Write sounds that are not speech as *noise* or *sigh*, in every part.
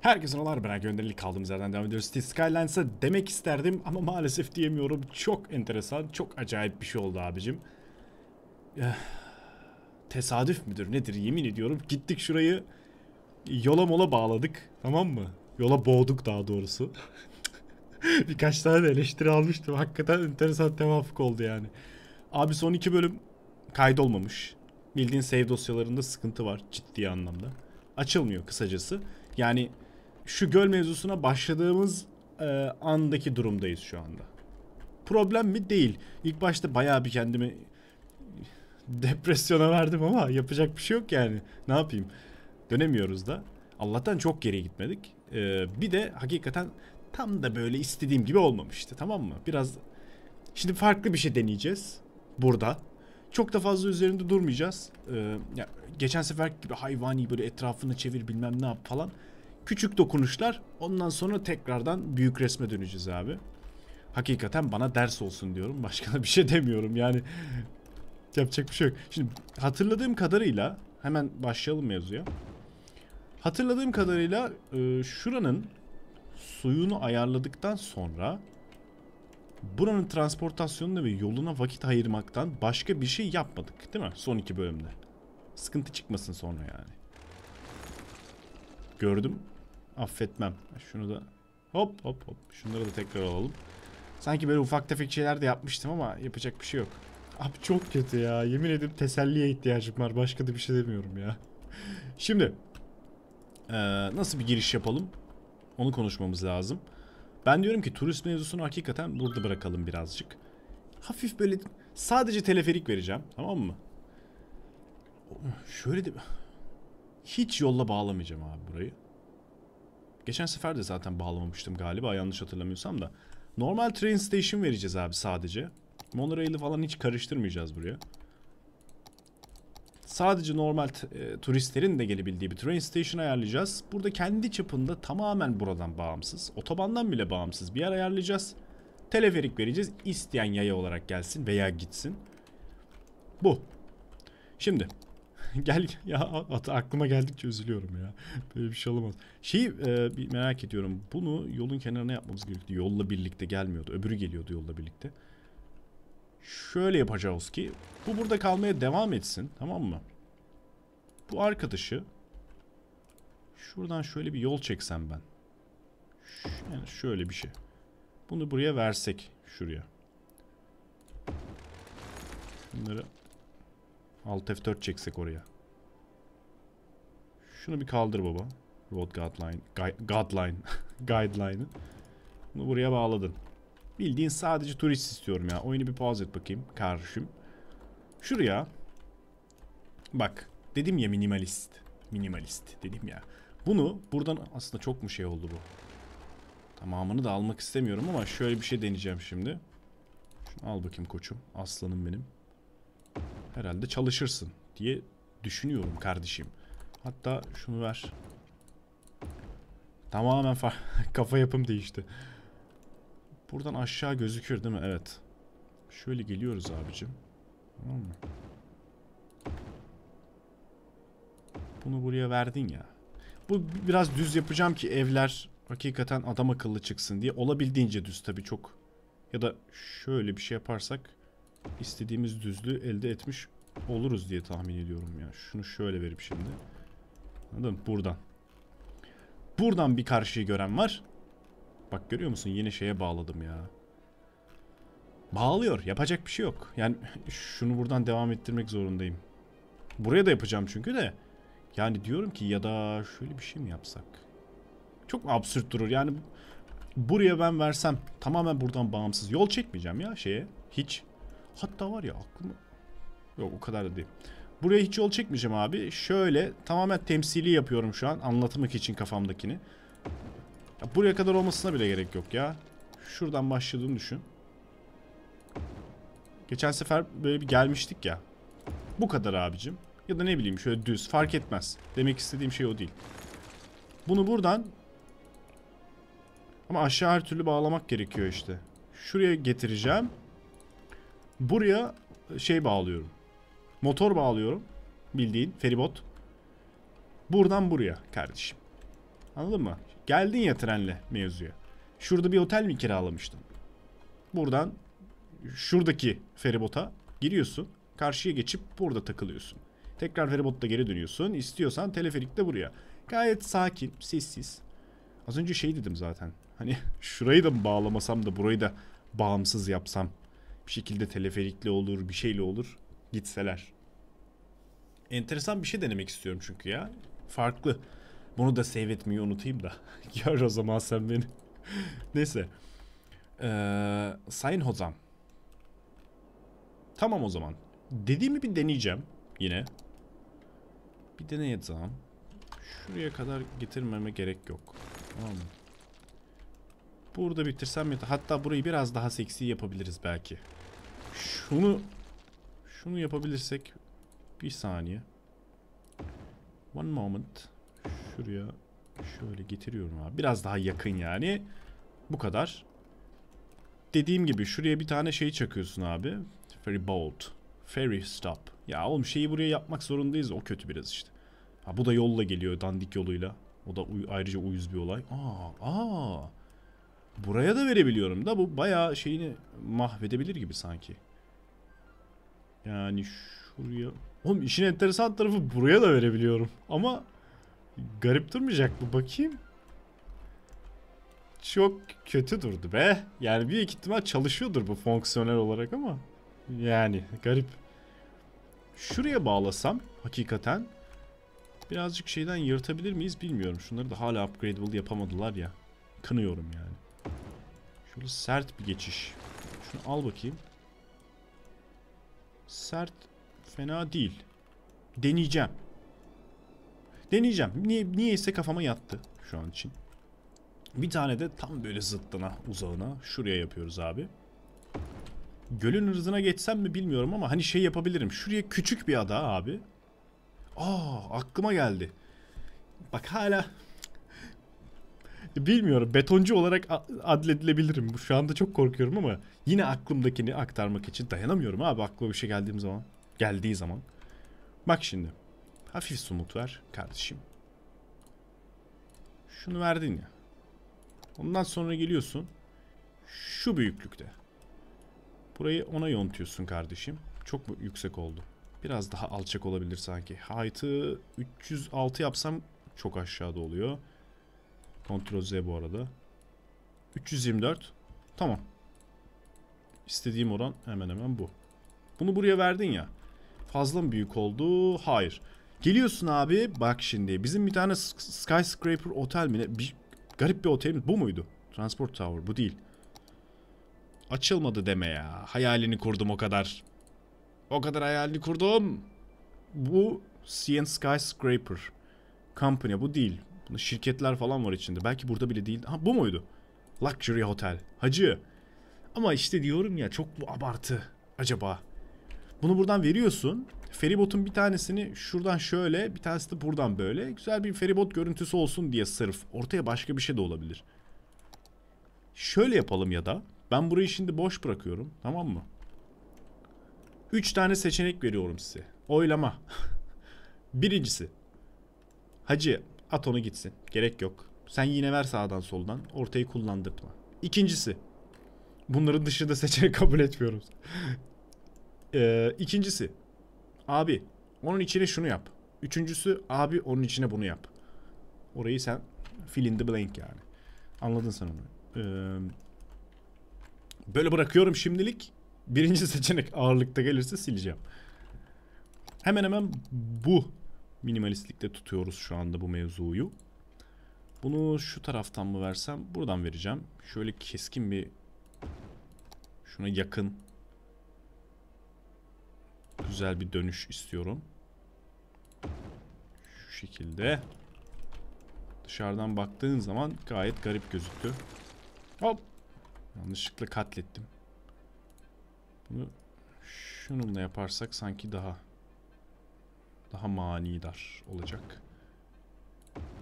Herkese olar ben gönderili kaldığımız yerden devam ediyoruz. City Skylines'a demek isterdim ama maalesef diyemiyorum. Çok enteresan, çok acayip bir şey oldu abicim. Eh, Tesadüf müdür nedir yemin ediyorum. Gittik şurayı yola mola bağladık tamam mı? Yola boğduk daha doğrusu. *laughs* Birkaç tane de eleştiri almıştım. Hakikaten enteresan tevafuk oldu yani. Abi son iki bölüm kaydolmamış. Bildiğin save dosyalarında sıkıntı var ciddi anlamda. Açılmıyor kısacası. Yani şu göl mevzusuna başladığımız e, andaki durumdayız şu anda. Problem mi? Değil. İlk başta bayağı bir kendimi depresyona verdim ama yapacak bir şey yok yani. Ne yapayım? Dönemiyoruz da. Allah'tan çok geri gitmedik. Ee, bir de hakikaten tam da böyle istediğim gibi olmamıştı tamam mı? Biraz şimdi farklı bir şey deneyeceğiz burada. Çok da fazla üzerinde durmayacağız. Ee, ya, geçen sefer gibi hayvani böyle etrafını çevir bilmem ne yap falan. Küçük dokunuşlar ondan sonra tekrardan büyük resme döneceğiz abi. Hakikaten bana ders olsun diyorum. *laughs* Başka da bir şey demiyorum yani. Yapacak bir şey yok. Şimdi hatırladığım kadarıyla hemen başlayalım mevzuya. Hatırladığım kadarıyla e, şuranın suyunu ayarladıktan sonra buranın transportasyonuna ve yoluna vakit ayırmaktan başka bir şey yapmadık değil mi? Son iki bölümde. Sıkıntı çıkmasın sonra yani. Gördüm. Affetmem. Şunu da hop hop hop. Şunları da tekrar alalım. Sanki böyle ufak tefek şeyler de yapmıştım ama yapacak bir şey yok. Abi çok kötü ya. Yemin ederim teselliye ihtiyacım var. Başka da bir şey demiyorum ya. *laughs* Şimdi ee, nasıl bir giriş yapalım? Onu konuşmamız lazım. Ben diyorum ki turist mevzusunu hakikaten burada bırakalım birazcık. Hafif böyle sadece teleferik vereceğim. Tamam mı? Şöyle de hiç yolla bağlamayacağım abi burayı. Geçen sefer de zaten bağlamamıştım galiba yanlış hatırlamıyorsam da. Normal train station vereceğiz abi sadece. Monorail'i falan hiç karıştırmayacağız buraya. Sadece normal e, turistlerin de gelebildiği bir train station ayarlayacağız. Burada kendi çapında tamamen buradan bağımsız. Otobandan bile bağımsız bir yer ayarlayacağız. Teleferik vereceğiz. İsteyen yaya olarak gelsin veya gitsin. Bu. Şimdi *laughs* gel ya aklıma geldikçe üzülüyorum ya. Böyle bir şey olamaz. Şeyi e, bir merak ediyorum. Bunu yolun kenarına yapmamız gerekiyordu. Yolla birlikte gelmiyordu. Öbürü geliyordu yolla birlikte. Şöyle yapacağız ki bu burada kalmaya devam etsin tamam mı? Bu arkadaşı şuradan şöyle bir yol çeksem ben. Yani şöyle bir şey. Bunu buraya versek şuraya. Bunları Alt F4 çeksek oraya. Şunu bir kaldır baba. Road Guideline. Guideline. *laughs* Guideline'ı. Bunu buraya bağladın. Bildiğin sadece turist istiyorum ya. Oyunu bir pause et bakayım karşım. Şuraya. Bak. Dedim ya minimalist. Minimalist dedim ya. Bunu buradan aslında çok mu şey oldu bu? Tamamını da almak istemiyorum ama şöyle bir şey deneyeceğim şimdi. Şunu al bakayım koçum. Aslanım benim. Herhalde çalışırsın diye düşünüyorum kardeşim. Hatta şunu ver. Tamamen *laughs* kafa yapım değişti. Buradan aşağı gözükür değil mi? Evet. Şöyle geliyoruz abicim. Tamam mı? Bunu buraya verdin ya. Bu biraz düz yapacağım ki evler hakikaten adam akıllı çıksın diye. Olabildiğince düz tabii çok. Ya da şöyle bir şey yaparsak istediğimiz düzlüğü elde etmiş oluruz diye tahmin ediyorum ya. Şunu şöyle verip şimdi. Anladın? Buradan. Buradan bir karşıyı gören var. Bak görüyor musun? Yine şeye bağladım ya. Bağlıyor. Yapacak bir şey yok. Yani *laughs* şunu buradan devam ettirmek zorundayım. Buraya da yapacağım çünkü de. Yani diyorum ki ya da şöyle bir şey mi yapsak? Çok absürt durur. Yani buraya ben versem tamamen buradan bağımsız yol çekmeyeceğim ya şeye. Hiç. Hatta var ya aklıma... Yok o kadar da değil. Buraya hiç yol çekmeyeceğim abi. Şöyle tamamen temsili yapıyorum şu an. Anlatmak için kafamdakini. Ya buraya kadar olmasına bile gerek yok ya. Şuradan başladığını düşün. Geçen sefer böyle bir gelmiştik ya. Bu kadar abicim. Ya da ne bileyim şöyle düz fark etmez. Demek istediğim şey o değil. Bunu buradan ama aşağı her türlü bağlamak gerekiyor işte. Şuraya getireceğim. Buraya şey bağlıyorum. Motor bağlıyorum. Bildiğin feribot. Buradan buraya kardeşim. Anladın mı? Geldin ya trenle mevzuya. Şurada bir otel mi kiralamıştın? Buradan şuradaki feribota giriyorsun. Karşıya geçip burada takılıyorsun. Tekrar feribotta geri dönüyorsun. İstiyorsan teleferikle buraya. Gayet sakin, sessiz. Az önce şey dedim zaten. Hani *laughs* şurayı da bağlamasam da burayı da bağımsız yapsam. Bir şekilde teleferikle olur, bir şeyle olur. Gitseler. Enteresan bir şey denemek istiyorum çünkü ya. Farklı. Bunu da save etmeyi unutayım da. *laughs* Gör o zaman sen beni. *laughs* Neyse. Ee, Sayın Hozam. Tamam o zaman. Dediğimi bir deneyeceğim yine. Bir deneyeceğim. Şuraya kadar getirmeme gerek yok. Tamam mı? Burada bitirsem yeter. Hatta burayı biraz daha seksi yapabiliriz belki. Şunu şunu yapabilirsek bir saniye. One moment. Şuraya şöyle getiriyorum abi. Biraz daha yakın yani. Bu kadar. Dediğim gibi şuraya bir tane şey çakıyorsun abi. Ferry bolt. Ferry stop. Ya oğlum şeyi buraya yapmak zorundayız. O kötü biraz işte. Ha bu da yolla geliyor dandik yoluyla. O da ayrıca uyuz bir olay. Aa, aa. Buraya da verebiliyorum da bu bayağı şeyini mahvedebilir gibi sanki. Yani şuraya... Oğlum işin enteresan tarafı buraya da verebiliyorum. Ama garip durmayacak mı? Bakayım. Çok kötü durdu be. Yani büyük ihtimal çalışıyordur bu fonksiyonel olarak ama. Yani garip. Şuraya bağlasam hakikaten birazcık şeyden yırtabilir miyiz bilmiyorum. Şunları da hala upgradable yapamadılar ya. Kınıyorum yani. Şöyle sert bir geçiş. Şunu al bakayım. Sert fena değil. Deneyeceğim. Deneyeceğim. Niye, niyeyse kafama yattı şu an için. Bir tane de tam böyle zıttına uzağına şuraya yapıyoruz abi. Gölün hızına geçsem mi bilmiyorum ama hani şey yapabilirim. Şuraya küçük bir ada abi. Aa aklıma geldi. Bak hala bilmiyorum betoncu olarak adledilebilirim. Şu anda çok korkuyorum ama yine aklımdakini aktarmak için dayanamıyorum abi aklıma bir şey geldiğim zaman. Geldiği zaman. Bak şimdi. Hafif sumut ver kardeşim. Şunu verdin ya. Ondan sonra geliyorsun. Şu büyüklükte. Burayı ona yontuyorsun kardeşim. Çok mu yüksek oldu? Biraz daha alçak olabilir sanki. Height'ı 306 yapsam çok aşağıda oluyor. Ctrl Z bu arada. 324. Tamam. İstediğim oran hemen hemen bu. Bunu buraya verdin ya. Fazla mı büyük oldu? Hayır. Geliyorsun abi. Bak şimdi. Bizim bir tane skyscraper otel mi? Bir, garip bir otel? Bu muydu? Transport Tower. Bu değil. Açılmadı deme ya. Hayalini kurdum o kadar. O kadar hayalini kurdum. Bu CN Skyscraper Company. Bu değil. Bunda şirketler falan var içinde. Belki burada bile değil. Ha bu muydu? Luxury Hotel. Hacı. Ama işte diyorum ya çok bu abartı. Acaba. Bunu buradan veriyorsun. Feribotun bir tanesini şuradan şöyle, bir tanesi de buradan böyle. Güzel bir feribot görüntüsü olsun diye sırf. Ortaya başka bir şey de olabilir. Şöyle yapalım ya da. Ben burayı şimdi boş bırakıyorum. Tamam mı? 3 tane seçenek veriyorum size. Oylama. *laughs* Birincisi. Hacı at onu gitsin. Gerek yok. Sen yine ver sağdan soldan. Ortayı kullandırtma. İkincisi. Bunların dışında seçenek *laughs* kabul etmiyorum. Ee, ikincisi. Abi onun içine şunu yap. Üçüncüsü abi onun içine bunu yap. Orayı sen fill in the blank yani. Anladın sen onu. Ee, böyle bırakıyorum şimdilik. Birinci seçenek ağırlıkta gelirse sileceğim. Hemen hemen bu minimalistlikte tutuyoruz şu anda bu mevzuyu. Bunu şu taraftan mı versem? Buradan vereceğim. Şöyle keskin bir şuna yakın güzel bir dönüş istiyorum. Şu şekilde. Dışarıdan baktığın zaman gayet garip gözüktü. Hop. Yanlışlıkla katlettim. Bunu şununla yaparsak sanki daha daha manidar olacak.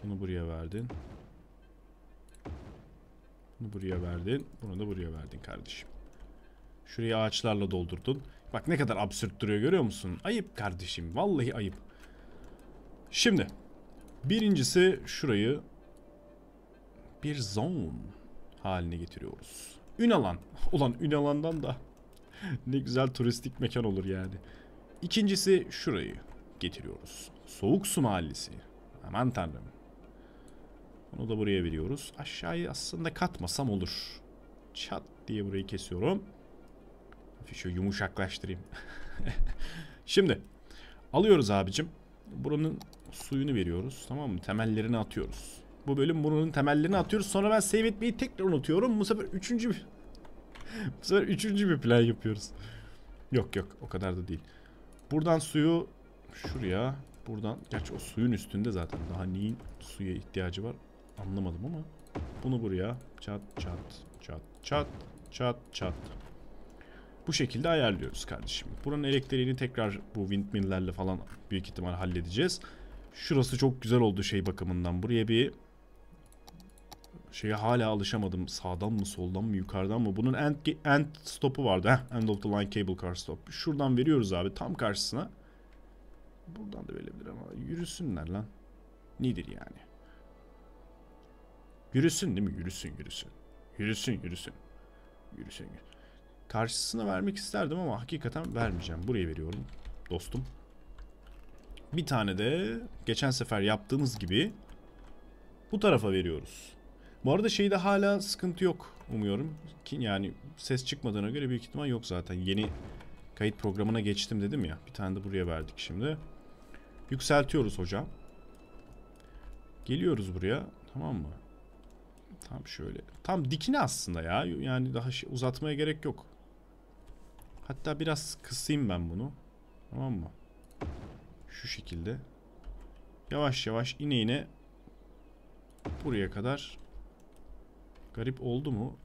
Bunu buraya verdin. Bunu buraya verdin. Bunu da buraya verdin kardeşim. Şurayı ağaçlarla doldurdun. Bak ne kadar absürt duruyor görüyor musun? Ayıp kardeşim. Vallahi ayıp. Şimdi. Birincisi şurayı bir zone haline getiriyoruz. Ünalan. *laughs* Ulan Ünalan'dan da *laughs* ne güzel turistik mekan olur yani. İkincisi şurayı getiriyoruz. Soğuk Su Mahallesi. Aman tanrım. Onu da buraya veriyoruz. Aşağıyı aslında katmasam olur. Çat diye burayı kesiyorum. Şu yumuşaklaştırayım. *laughs* Şimdi alıyoruz abicim. Buranın suyunu veriyoruz. Tamam mı? Temellerini atıyoruz. Bu bölüm bunun temellerini atıyoruz. Sonra ben save etmeyi tekrar unutuyorum. Bu sefer üçüncü bir... *laughs* Bu sefer üçüncü bir plan yapıyoruz. Yok yok o kadar da değil. Buradan suyu şuraya. Buradan gerçi o suyun üstünde zaten. Daha neyin suya ihtiyacı var anlamadım ama. Bunu buraya çat çat çat çat çat çat. Bu şekilde ayarlıyoruz kardeşim. Buranın elektriğini tekrar bu windmill'lerle falan büyük ihtimal halledeceğiz. Şurası çok güzel oldu şey bakımından. Buraya bir şeye hala alışamadım. Sağdan mı soldan mı yukarıdan mı? Bunun end, end stop'u vardı. Heh, end of the line cable car stop. Şuradan veriyoruz abi tam karşısına. Buradan da verebilir ama yürüsünler lan. Nedir yani? Yürüsün değil mi? Yürüsün yürüsün. Yürüsün yürüsün. Yürüsün. Karşısına vermek isterdim ama hakikaten vermeyeceğim. Buraya veriyorum dostum. Bir tane de geçen sefer yaptığımız gibi bu tarafa veriyoruz. Bu arada şeyde hala sıkıntı yok umuyorum. Yani ses çıkmadığına göre büyük ihtimal yok zaten. Yeni kayıt programına geçtim dedim ya. Bir tane de buraya verdik şimdi. Yükseltiyoruz hocam. Geliyoruz buraya. Tamam mı? Tam şöyle. Tam dikine aslında ya. Yani daha şey, uzatmaya gerek yok. Hatta biraz kısayım ben bunu. Tamam mı? Şu şekilde. Yavaş yavaş ine ine buraya kadar garip oldu mu?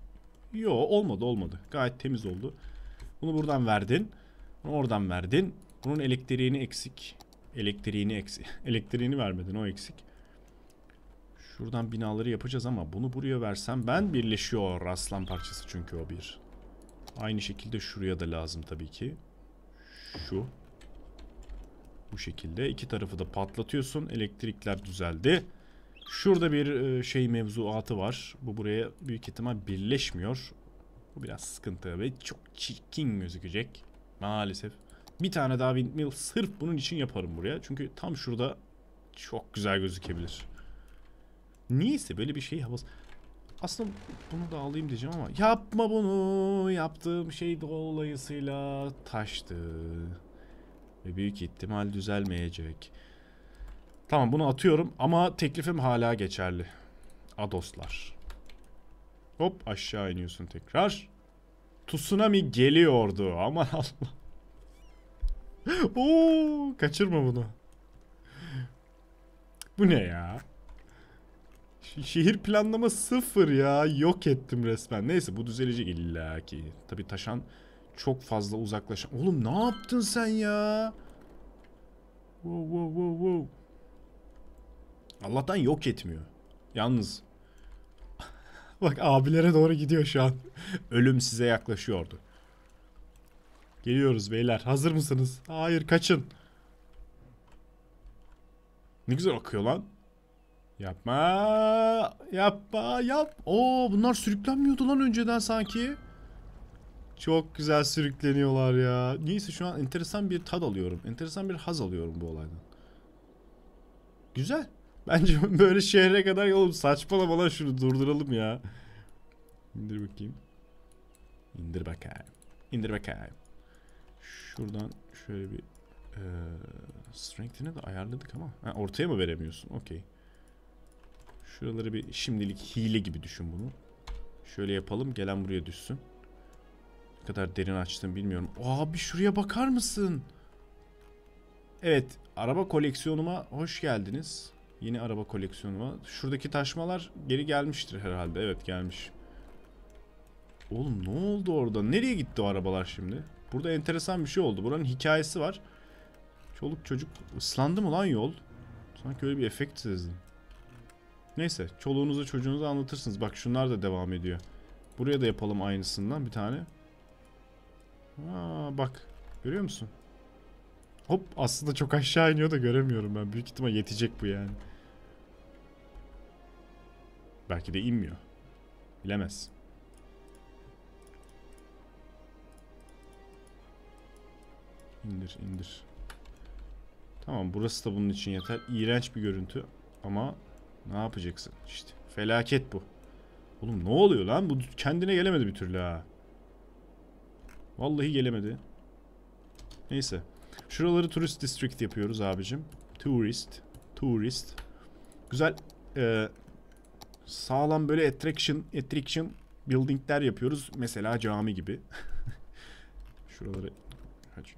Yo olmadı olmadı. Gayet temiz oldu. Bunu buradan verdin. Bunu oradan verdin. Bunun elektriğini eksik. Elektriğini eksik. *laughs* elektriğini vermedin o eksik. Şuradan binaları yapacağız ama bunu buraya versem ben birleşiyor aslan parçası çünkü o bir. Aynı şekilde şuraya da lazım tabii ki. Şu. Bu şekilde iki tarafı da patlatıyorsun. Elektrikler düzeldi. Şurada bir e, şey mevzuatı var. Bu buraya büyük ihtimal birleşmiyor. Bu biraz sıkıntı ve çok çirkin gözükecek. Maalesef. Bir tane daha windmill sırf bunun için yaparım buraya. Çünkü tam şurada çok güzel gözükebilir. Niyeyse böyle bir şey havası. Aslında bunu da alayım diyeceğim ama yapma bunu. Yaptığım şey dolayısıyla taştı. Ve büyük ihtimal düzelmeyecek. Tamam bunu atıyorum ama teklifim hala geçerli. Adoslar. Hop aşağı iniyorsun tekrar. Tsunami geliyordu. Aman Allah. *laughs* Oo, kaçırma bunu. Bu ne ya? Şehir planlama sıfır ya. Yok ettim resmen. Neyse bu düzelecek illaki. Tabi taşan çok fazla uzaklaşan. Oğlum ne yaptın sen ya? Wow wow wow wow. Allah'tan yok etmiyor. Yalnız. *laughs* Bak abilere doğru gidiyor şu an. Ölüm size yaklaşıyordu. Geliyoruz beyler. Hazır mısınız? Hayır kaçın. Ne güzel akıyor lan. Yapma. Yapma. Yap. Oo bunlar sürüklenmiyordu lan önceden sanki. Çok güzel sürükleniyorlar ya. Neyse şu an enteresan bir tad alıyorum. Enteresan bir haz alıyorum bu olaydan. Güzel. Bence *laughs* böyle şehre kadar yolum saçmalama lan şunu durduralım ya. İndir bakayım. İndir bakayım. İndir bakayım. Şuradan şöyle bir e, strength'ini de ayarladık ama. Ha, ortaya mı veremiyorsun? Okey. Şuraları bir şimdilik hile gibi düşün bunu. Şöyle yapalım. Gelen buraya düşsün. Ne kadar derin açtım bilmiyorum. Abi şuraya bakar mısın? Evet. Araba koleksiyonuma hoş geldiniz. Yeni araba koleksiyonuma. Şuradaki taşmalar geri gelmiştir herhalde. Evet gelmiş. Oğlum ne oldu orada? Nereye gitti o arabalar şimdi? Burada enteresan bir şey oldu. Buranın hikayesi var. Çoluk çocuk ıslandı mı lan yol? Sanki öyle bir efekt sezdim. Neyse çoluğunuza çocuğunuza anlatırsınız. Bak şunlar da devam ediyor. Buraya da yapalım aynısından bir tane. Aa, bak görüyor musun? Hop aslında çok aşağı iniyor da göremiyorum ben. Büyük ihtimal yetecek bu yani. Belki de inmiyor. Bilemez. İndir indir. Tamam burası da bunun için yeter. İğrenç bir görüntü ama ne yapacaksın işte. Felaket bu. Oğlum ne oluyor lan? Bu kendine gelemedi bir türlü ha. Vallahi gelemedi. Neyse. Şuraları turist district yapıyoruz abicim. Tourist. Tourist. Güzel. Ee, sağlam böyle attraction, attraction buildingler yapıyoruz. Mesela cami gibi. *laughs* Şuraları kaç?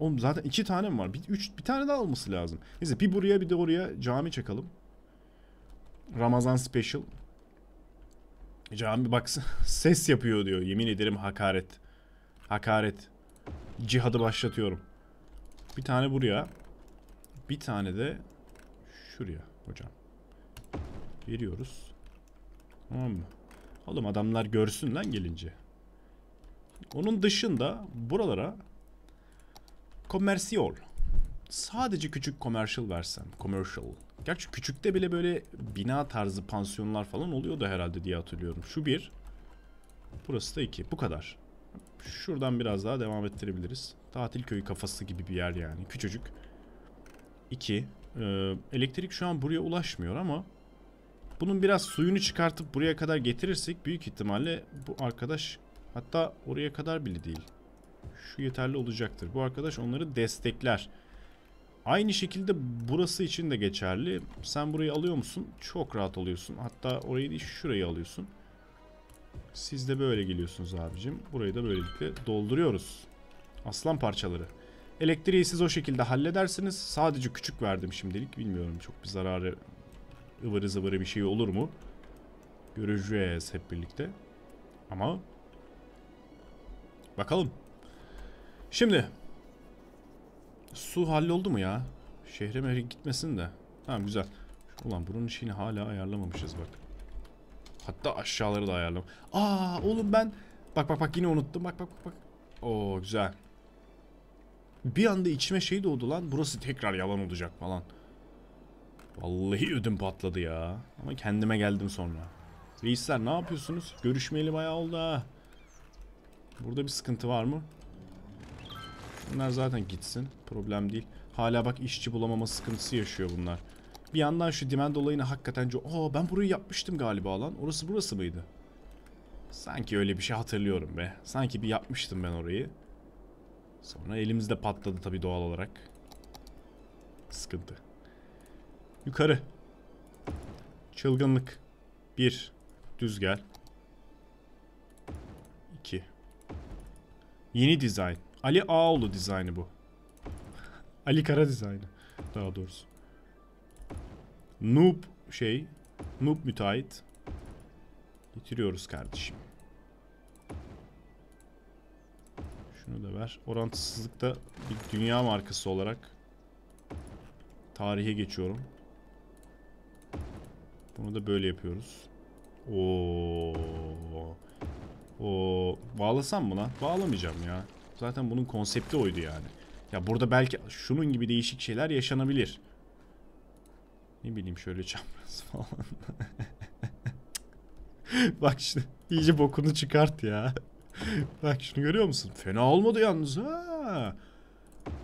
Oğlum zaten iki tane mi var? Bir, üç, bir tane daha olması lazım. Neyse bir buraya bir de oraya cami çakalım. Ramazan special. Cami bak *laughs* ses yapıyor diyor. Yemin ederim hakaret. Hakaret. Cihadı başlatıyorum. Bir tane buraya. Bir tane de şuraya hocam. Veriyoruz. Tamam mı? Oğlum adamlar görsün lan gelince. Onun dışında buralara komersiyol. Sadece küçük commercial versen. Commercial. Gerçi küçükte bile böyle bina tarzı pansiyonlar falan oluyordu herhalde diye hatırlıyorum. Şu bir. Burası da iki. Bu kadar. Şuradan biraz daha devam ettirebiliriz. Tatil köyü kafası gibi bir yer yani. Küçücük. İki. Ee, elektrik şu an buraya ulaşmıyor ama bunun biraz suyunu çıkartıp buraya kadar getirirsek büyük ihtimalle bu arkadaş hatta oraya kadar bile değil. Şu yeterli olacaktır. Bu arkadaş onları destekler. Aynı şekilde burası için de geçerli. Sen burayı alıyor musun? Çok rahat alıyorsun. Hatta orayı değil şurayı alıyorsun. Siz de böyle geliyorsunuz abicim. Burayı da böylelikle dolduruyoruz. Aslan parçaları. Elektriği siz o şekilde halledersiniz. Sadece küçük verdim şimdilik. Bilmiyorum çok bir zararı ıvırı zıvırı bir şey olur mu? Göreceğiz hep birlikte. Ama bakalım. Şimdi su halloldu mu ya? Şehre mehre gitmesin de. Tamam güzel. Ulan bunun işini hala ayarlamamışız bak. Hatta aşağıları da ayarlam. Aa oğlum ben bak bak bak yine unuttum. Bak bak bak bak. Oo güzel. Bir anda içime şey doğdu lan. Burası tekrar yalan olacak falan. Vallahi ödüm patladı ya. Ama kendime geldim sonra. Reisler ne yapıyorsunuz? Görüşmeyeli bayağı oldu ha. Burada bir sıkıntı var mı? Bunlar zaten gitsin. Problem değil. Hala bak işçi bulamama sıkıntısı yaşıyor bunlar. Bir yandan şu demand olayını hakikaten... Aa ben burayı yapmıştım galiba lan. Orası burası mıydı? Sanki öyle bir şey hatırlıyorum be. Sanki bir yapmıştım ben orayı. Sonra elimizde patladı tabii doğal olarak. Sıkıntı. Yukarı. Çılgınlık. Bir. Düz gel. İki. Yeni dizayn. Ali Ağoğlu dizaynı bu. Ali Kara dizaynı. Daha doğrusu. Noob şey. Noob müteahhit. Getiriyoruz kardeşim. Şunu da ver. Orantısızlıkta bir dünya markası olarak tarihe geçiyorum. Bunu da böyle yapıyoruz. Oo. O bağlasam mı lan? Bağlamayacağım ya. Zaten bunun konsepti oydu yani. Ya burada belki şunun gibi değişik şeyler yaşanabilir. Ne bileyim şöyle çapraz *laughs* falan. Bak işte iyice bokunu çıkart ya. Bak şunu görüyor musun? Fena olmadı yalnız ha.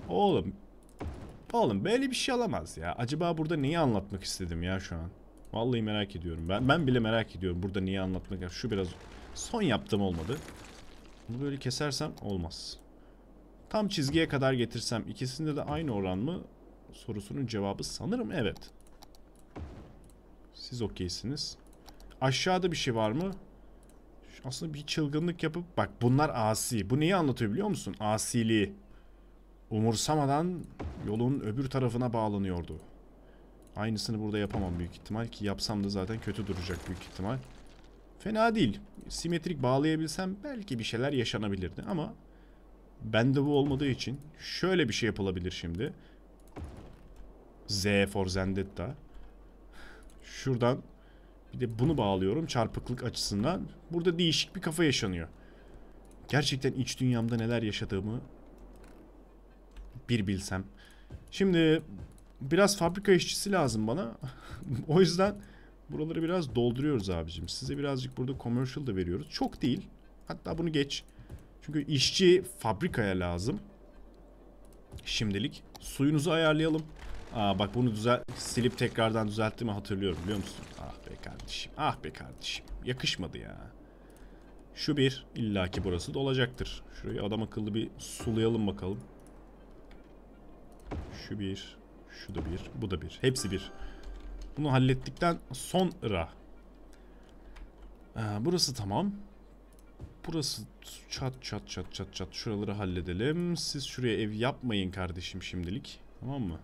Oğlum. Oğlum böyle bir şey alamaz ya. Acaba burada neyi anlatmak istedim ya şu an? Vallahi merak ediyorum. Ben ben bile merak ediyorum burada neyi anlatmak. Şu biraz son yaptım olmadı. Bunu böyle kesersem olmaz. Tam çizgiye kadar getirsem ikisinde de aynı oran mı? Sorusunun cevabı sanırım evet. Siz okeysiniz. Aşağıda bir şey var mı? Aslında bir çılgınlık yapıp bak bunlar asi. Bu neyi anlatıyor biliyor musun? Asiliği. Umursamadan yolun öbür tarafına bağlanıyordu. Aynısını burada yapamam büyük ihtimal ki yapsam da zaten kötü duracak büyük ihtimal. Fena değil. Simetrik bağlayabilsem belki bir şeyler yaşanabilirdi ama bende bu olmadığı için şöyle bir şey yapılabilir şimdi. Z for Zendetta. Şuradan bir de bunu bağlıyorum çarpıklık açısından. Burada değişik bir kafa yaşanıyor. Gerçekten iç dünyamda neler yaşadığımı bir bilsem. Şimdi biraz fabrika işçisi lazım bana. *laughs* o yüzden Buraları biraz dolduruyoruz abicim. Size birazcık burada commercial da veriyoruz. Çok değil. Hatta bunu geç. Çünkü işçi fabrikaya lazım. Şimdilik. Suyunuzu ayarlayalım. Aa bak bunu düzel silip tekrardan düzelttiğimi hatırlıyorum biliyor musun? Ah be kardeşim. Ah be kardeşim. Yakışmadı ya. Şu bir. illaki burası da olacaktır. Şurayı adam akıllı bir sulayalım bakalım. Şu bir. Şu da bir. Bu da bir. Hepsi bir. Bunu hallettikten sonra. Ee, burası tamam. Burası çat çat çat çat çat. Şuraları halledelim. Siz şuraya ev yapmayın kardeşim şimdilik. Tamam mı?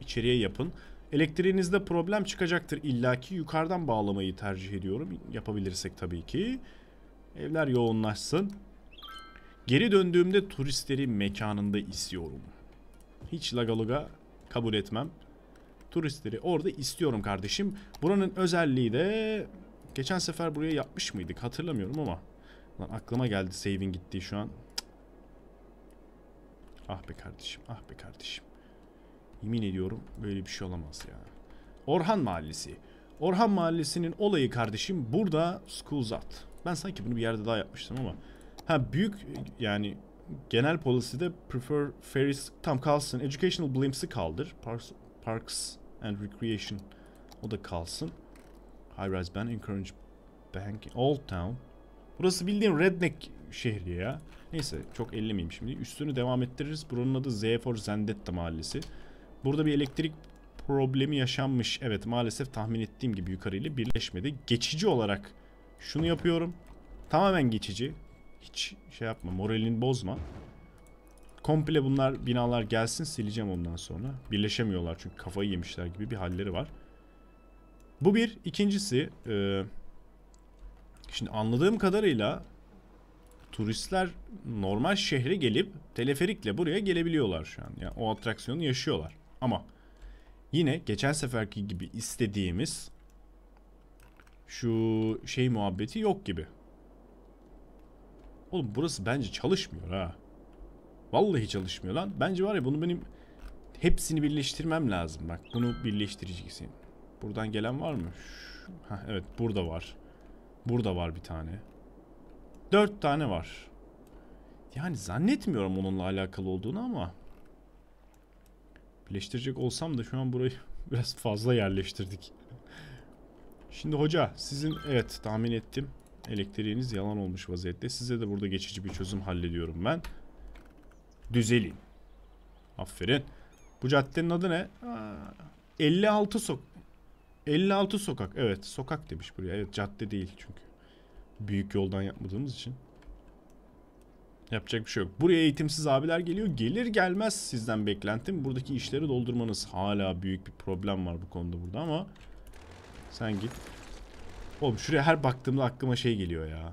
İçeriye yapın. Elektriğinizde problem çıkacaktır illaki. Yukarıdan bağlamayı tercih ediyorum. Yapabilirsek tabii ki. Evler yoğunlaşsın. Geri döndüğümde turistleri mekanında istiyorum. Hiç lagaluga kabul etmem. Turistleri orada istiyorum kardeşim. Buranın özelliği de geçen sefer buraya yapmış mıydık hatırlamıyorum ama lan aklıma geldi save'in gittiği şu an. Ah be kardeşim, ah be kardeşim. Yemin ediyorum böyle bir şey olamaz ya. Orhan Mahallesi. Orhan Mahallesi'nin olayı kardeşim burada Schoolzat. Ben sanki bunu bir yerde daha yapmıştım ama. Ha büyük yani genel policy'de prefer ferries tam kalsın. Educational blims'i kaldır. Parks, parks and recreation o da kalsın. High rise ban encourage bank old town. Burası bildiğin redneck şehri ya. Neyse çok ellemeyeyim şimdi. Üstünü devam ettiririz. Buranın adı Z for Zendetta mahallesi. Burada bir elektrik problemi yaşanmış. Evet maalesef tahmin ettiğim gibi yukarıyla birleşmedi. Geçici olarak şunu yapıyorum. Tamamen geçici. Hiç şey yapma moralini bozma. Komple bunlar binalar gelsin sileceğim ondan sonra. Birleşemiyorlar çünkü kafayı yemişler gibi bir halleri var. Bu bir. İkincisi e, şimdi anladığım kadarıyla turistler normal şehre gelip teleferikle buraya gelebiliyorlar şu an. Yani o atraksiyonu yaşıyorlar. Ama yine geçen seferki gibi istediğimiz şu şey muhabbeti yok gibi. Oğlum burası bence çalışmıyor ha. Vallahi çalışmıyor lan. Bence var ya bunu benim hepsini birleştirmem lazım. Bak bunu birleştireceksin. Buradan gelen var mı? Heh, evet burada var. Burada var bir tane. Dört tane var. Yani zannetmiyorum onunla alakalı olduğunu ama. Birleştirecek olsam da şu an burayı *laughs* biraz fazla yerleştirdik. Şimdi hoca sizin evet tahmin ettim. Elektriğiniz yalan olmuş vaziyette. Size de burada geçici bir çözüm hallediyorum ben. Düzelin. Aferin. Bu caddenin adı ne? Aa, 56 sok 56 sokak. Evet, sokak demiş buraya. Evet, cadde değil çünkü. Büyük yoldan yapmadığımız için. Yapacak bir şey yok. Buraya eğitimsiz abiler geliyor. Gelir gelmez sizden beklentim buradaki işleri doldurmanız. Hala büyük bir problem var bu konuda burada ama sen git. Oğlum şuraya her baktığımda aklıma şey geliyor ya.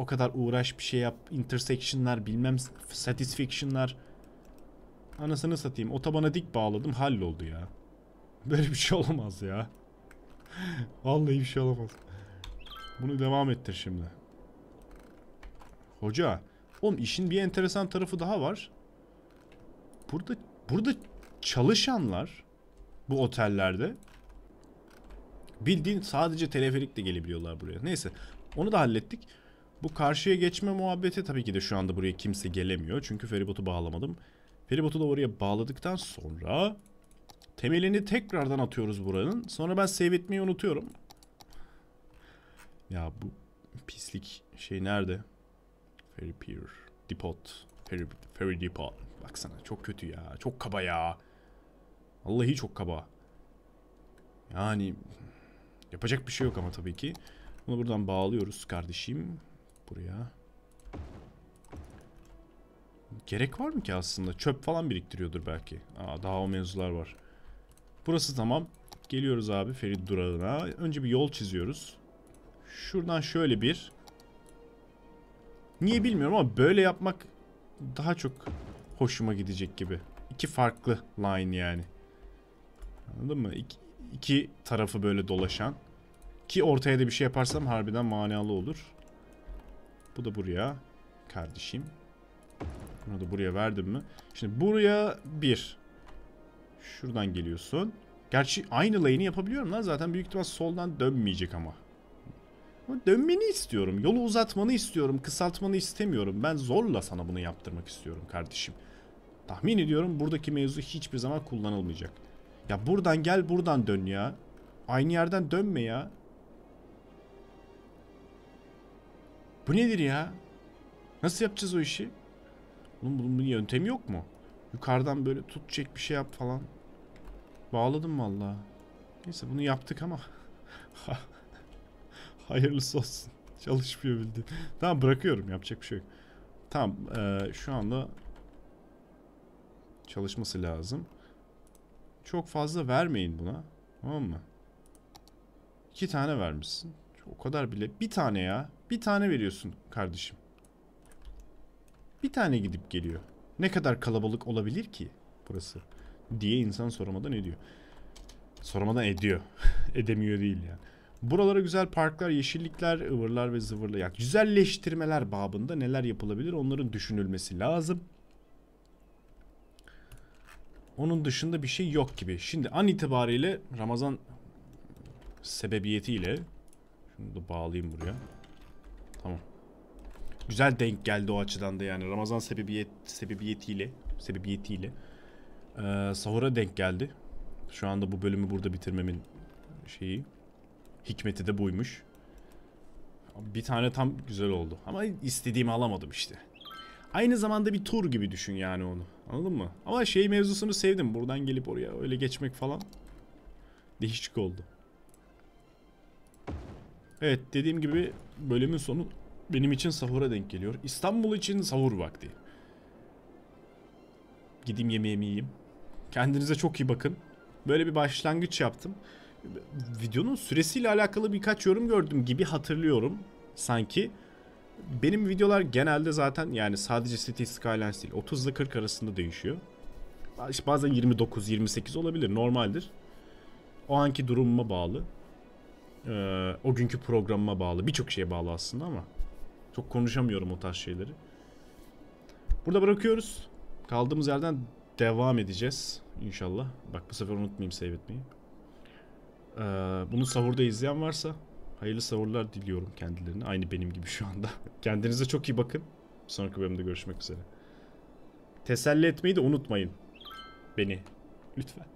O kadar uğraş bir şey yap. Intersection'lar bilmem satisfaction'lar. Anasını satayım. Otobana dik bağladım halloldu ya. Böyle bir şey olamaz ya. Vallahi bir şey olamaz. Bunu devam ettir şimdi. Hoca. Oğlum işin bir enteresan tarafı daha var. Burada burada çalışanlar bu otellerde bildiğin sadece teleferikle gelebiliyorlar buraya. Neyse onu da hallettik. Bu karşıya geçme muhabbeti tabii ki de şu anda buraya kimse gelemiyor. Çünkü feribotu bağlamadım. Feribotu da oraya bağladıktan sonra temelini tekrardan atıyoruz buranın. Sonra ben save etmeyi unutuyorum. Ya bu pislik şey nerede? Ferry Pier. Depot. Ferry, ferry Depot. Baksana çok kötü ya. Çok kaba ya. Vallahi çok kaba. Yani yapacak bir şey yok ama tabii ki. Bunu buradan bağlıyoruz kardeşim. Buraya. Gerek var mı ki aslında? Çöp falan biriktiriyordur belki. Aa, daha o mevzular var. Burası tamam. Geliyoruz abi Ferit durağına. Önce bir yol çiziyoruz. Şuradan şöyle bir. Niye bilmiyorum ama böyle yapmak daha çok hoşuma gidecek gibi. İki farklı line yani. Anladın mı? İki, iki tarafı böyle dolaşan. Ki ortaya da bir şey yaparsam harbiden manalı olur. Bu da buraya. Kardeşim. Bunu da buraya verdim mi? Şimdi buraya bir. Şuradan geliyorsun. Gerçi aynı lane'i yapabiliyorum lan. Zaten büyük ihtimal soldan dönmeyecek ama. Ama dönmeni istiyorum. Yolu uzatmanı istiyorum. Kısaltmanı istemiyorum. Ben zorla sana bunu yaptırmak istiyorum kardeşim. Tahmin ediyorum buradaki mevzu hiçbir zaman kullanılmayacak. Ya buradan gel buradan dön ya. Aynı yerden dönme ya. Bu nedir ya? Nasıl yapacağız o işi? Oğlum bunun bir yöntemi yok mu? Yukarıdan böyle tut çek bir şey yap falan. Bağladım valla. Neyse bunu yaptık ama. *laughs* Hayırlısı olsun. Çalışmıyor bildiğin. Tamam bırakıyorum yapacak bir şey yok. Tamam eee, şu anda çalışması lazım. Çok fazla vermeyin buna. Tamam mı? İki tane vermişsin. O kadar bile. Bir tane ya. Bir tane veriyorsun kardeşim. Bir tane gidip geliyor. Ne kadar kalabalık olabilir ki burası? Diye insan soramadan ediyor. Soramadan ediyor. *laughs* Edemiyor değil yani. Buralara güzel parklar, yeşillikler, ıvırlar ve zıvırlar. Yani güzelleştirmeler babında neler yapılabilir onların düşünülmesi lazım. Onun dışında bir şey yok gibi. Şimdi an itibariyle Ramazan sebebiyetiyle şunu da bağlayayım buraya. Tamam. Güzel denk geldi o açıdan da yani Ramazan sebebiyet sebebiyetiyle sebebiyetiyle ee, sahura denk geldi. Şu anda bu bölümü burada bitirmemin şeyi hikmeti de buymuş. Bir tane tam güzel oldu ama istediğimi alamadım işte. Aynı zamanda bir tur gibi düşün yani onu. Anladın mı? Ama şey mevzusunu sevdim. Buradan gelip oraya öyle geçmek falan. Değişik oldu. Evet dediğim gibi bölümün sonu benim için sahura denk geliyor. İstanbul için sahur vakti. Gideyim yemeğimi yiyeyim. Kendinize çok iyi bakın. Böyle bir başlangıç yaptım. Videonun süresiyle alakalı birkaç yorum gördüm gibi hatırlıyorum sanki. Benim videolar genelde zaten yani sadece City Skylines değil 30 ile 40 arasında değişiyor. Bazen 29-28 olabilir normaldir. O anki durumuma bağlı. Ee, o günkü programıma bağlı. Birçok şeye bağlı aslında ama çok konuşamıyorum o tarz şeyleri. Burada bırakıyoruz. Kaldığımız yerden devam edeceğiz inşallah. Bak bu sefer unutmayayım save etmeyi. Ee, bunu sahurda izleyen varsa hayırlı sahurlar diliyorum kendilerine. Aynı benim gibi şu anda. *laughs* Kendinize çok iyi bakın. Sonraki bölümde görüşmek üzere. Teselli etmeyi de unutmayın. Beni. Lütfen.